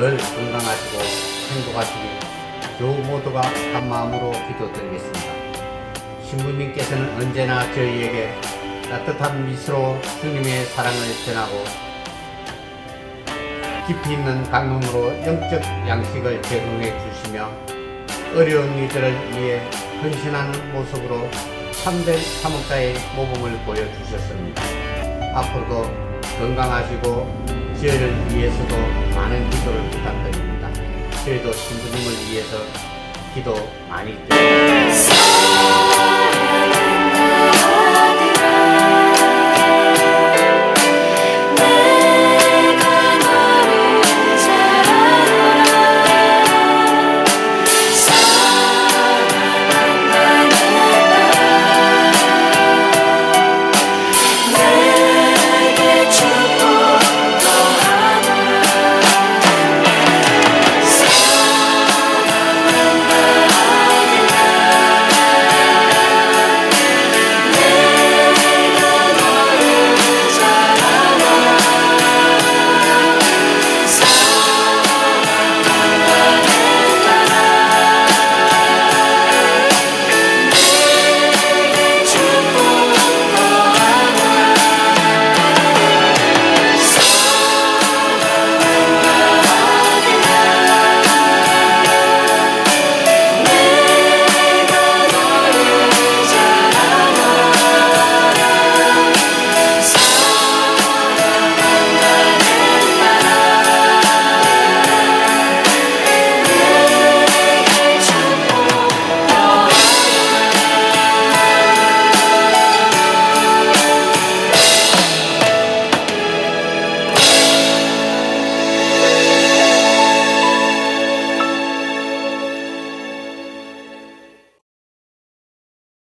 늘 건강하시고 행복하시길 교우 모두가 한 마음으로 기도드리겠습니다. 신부님께서는 언제나 저희에게 따뜻한 미소로 주님의 사랑을 전하고 깊이 있는 강론으로 영적 양식을 제공해 주시며 어려운 이들을 위해 헌신하는 모습으로 참된 사목자의 모범을 보여주셨습니다. 앞으로도 건강하시고 저희를 위해서도 많은 기도를 부탁드립니다. 저희도 신부님을 위해서 기도 많이 드립니다.